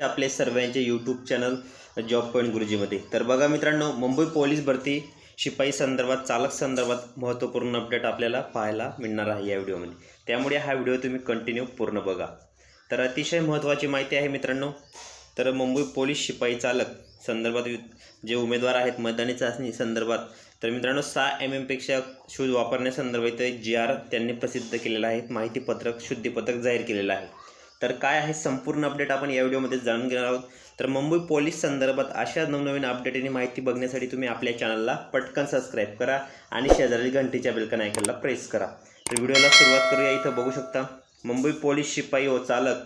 आपले सर्वांचे YouTube channel job point गुरुजीमध्ये. तर बघा मित्रांनो मुंबई पोलीस भरती शिपाई संदर्भात चालक संदर्भात महत्त्वपूर्ण अपडेट आपल्याला पाहायला मिळणार आहे या व्हिडिओमध्ये. त्यामुळे हा व्हिडिओ तुम्ही कंटिन्यू पूर्ण बघा. तर अतिशय महत्त्वाची माहिती आहे मित्रांनो तर मुंबई पोलीस शिपाई चालक संदर्भात जे उमेदवार आहेत मैदानी चाचणी संदर्भात तर मित्रांनो सहा एम एमपेक्षा शूज वापरण्यासंदर्भात जी आर त्यांनी प्रसिद्ध केलेला आहे माहितीपत्रक शुद्धीपत्रक जाहीर केलेलं आहे. तर काय आहे? संपूर्ण अपडेट आपण या व्हिडिओमध्ये जाणून घेणार आहोत. तर मुंबई पोलीस संदर्भात अशा नवनवीन अपडेट आणि माहिती बघण्यासाठी तुम्ही आपल्या चॅनलला पटकन सबस्क्राईब करा आणि शेजारी घंटीच्या बेलकन आयकनला प्रेस करा. तर व्हिडिओला सुरुवात करूया. इथं बघू शकता मुंबई पोलीस शिपाई व चालक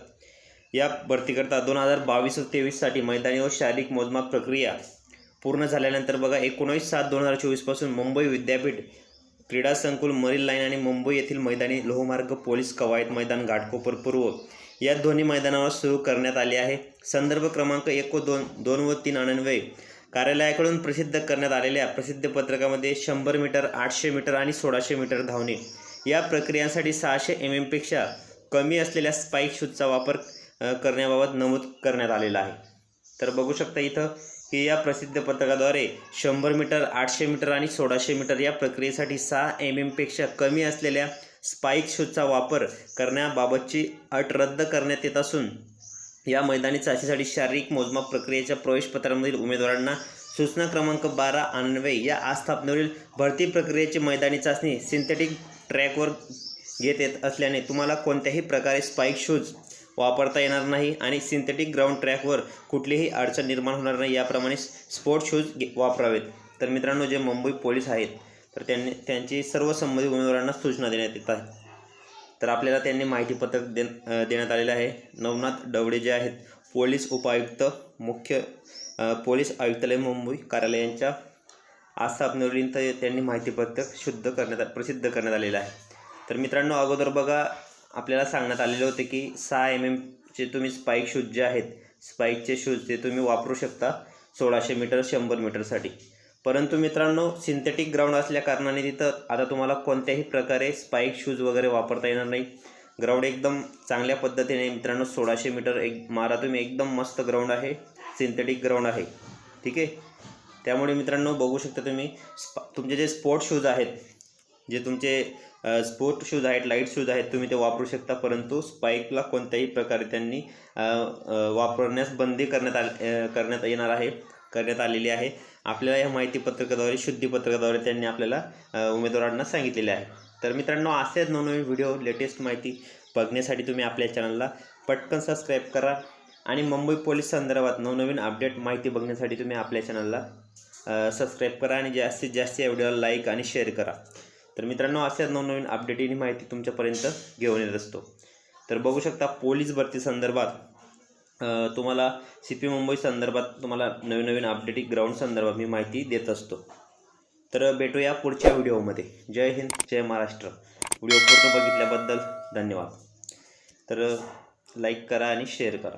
या भरतीकरता दोन हजार बावीस व तेवीससाठी मैदानी व शारीरिक मोजमाप प्रक्रिया पूर्ण झाल्यानंतर बघा एकोणीस सात दोन हजार चोवीसपासून मुंबई विद्यापीठ क्रीडा संकुल मरीन लाईन आणि मुंबई येथील मैदानी लोहमार्ग पोलीस कवायत मैदान घाटकोपर पूर्व या दोन्ही मैदानावर सुरू करण्यात आले आहे. संदर्भ क्रमांक एक व दोन दोन व तीन अनन्वये कार्यालयाकडून प्रसिद्ध करण्यात आलेल्या प्रसिद्ध पत्रकामध्ये शंभर मीटर आठशे मीटर आणि सोळाशे मीटर धावणे. या प्रक्रियांसाठी सहाशे एम एमपेक्षा कमी असलेल्या स्पाईक शूजचा वापर करण्याबाबत नमूद करण्यात आलेला आहे. तर बघू शकता इथं की या प्रसिद्ध पत्रकाद्वारे शंभर मीटर आठशे मीटर आणि सोळाशे मीटर या प्रक्रियेसाठी सहा एम एमपेक्षा कमी असलेल्या स्पाईक शूजचा वापर करण्याबाबतची अट रद्द करण्यात येत असून या मैदानी चाचणीसाठी शारीरिक मोजमाप प्रक्रियेच्या प्रवेशपत्रामधील उमेदवारांना सूचना क्रमांक बारा अन्वये या आस्थापनेवरील भरती प्रक्रियेची मैदानी चाचणी सिंथेटिक ट्रॅकवर घेत येत असल्याने तुम्हाला कोणत्याही प्रकारे स्पाईक शूज वापरता येणार नाही आणि सिंथेटिक ग्राउंड ट्रॅकवर कुठलीही अडचण निर्माण होणार नाही. याप्रमाणे स्पोर्ट शूज घे- वापरावेत. तर मित्रांनो जे मुंबई पोलीस आहेत तर त्यांनी त्यांची सर्व संबंधित उमेदवारांना सूचना देण्यात येत आहे. तर आपल्याला त्यांनी माहितीपत्रक दे देण्यात आलेलं आहे. नवनाथ डवडे जे आहेत पोलीस उपायुक्त मुख्य पोलीस आयुक्तालय मुंबई कार्यालयांच्या आस्थापनेवरील तर त्यांनी माहितीपत्रक शुद्ध करण्यात प्रसिद्ध करण्यात आलेलं आहे. तर मित्रांनो अगोदर बघा आपल्याला सांगण्यात आलेले होते की सहा एम एमचे तुम्ही स्पाईक शूज जे आहेत स्पाईकचे शूज ते तुम्ही वापरू शकता सोळाशे मीटर शंभर मीटरसाठी. परंतु मित्रांनो सिंथेटिक ग्राउंड असल्या कारणाने तिथं आता तुम्हाला कोणत्याही प्रकारे स्पाईक शूज वगैरे वापरता येणार नाही. ग्राउंड एकदम चांगल्या पद्धतीने मित्रांनो सोळाशे मीटर एक मारा तुम्ही एकदम मस्त ग्राउंड आहे. सिंथेटिक ग्राउंड आहे. ठीक आहे? त्यामुळे मित्रांनो बघू शकता तुम्ही तुमचे जे स्पोर्ट शूज आहेत जे तुमचे स्पोर्ट शूज आहेत लाइट शूज आहेत तुम्ही ते वापरू शकता. परंतु स्पाईकला कोणत्याही प्रकारे त्यांनी वापरण्यास बंदी करण्यात आल करण्यात येणार आहे. करण्यात आलेली आहे. आपल्याला या माहिती पत्रकाद्वारे शुद्धी पत्रकाद्वारे त्यांनी आपल्याला उमेदवारांना सांगितलेले आहे. तर मित्रांनो असेच नवनवीन व्हिडिओ लेटेस्ट माहिती बघण्यासाठी तुम्ही आपल्या चॅनलला पटकन सबस्क्राईब करा आणि मुंबई पोलीस संदर्भात नवनवीन अपडेट माहिती बघण्यासाठी तुम्ही आपल्या चॅनलला सबस्क्राईब करा आणि जास्तीत जास्त या व्हिडिओला लाईक आणि शेअर करा. तर मित्रांनो अशाच नवनवीन अपडेट आणि माहिती तुमच्यापर्यंत घेऊन येत असतो. तर बघू शकता पोलीस भरती संदर्भात तुम्हाला सी पी मुंबई संदर्भात तुम्हाला नवीन नवीन अपडेटिंग ग्राउंड संदर्भात मी माहिती देत असतो. तर भेटूया पुढच्या व्हिडिओमध्ये. जय हिंद जय महाराष्ट्र. व्हिडिओ पूर्ण बघितल्याबद्दल धन्यवाद. तर लाईक करा आणि शेअर करा.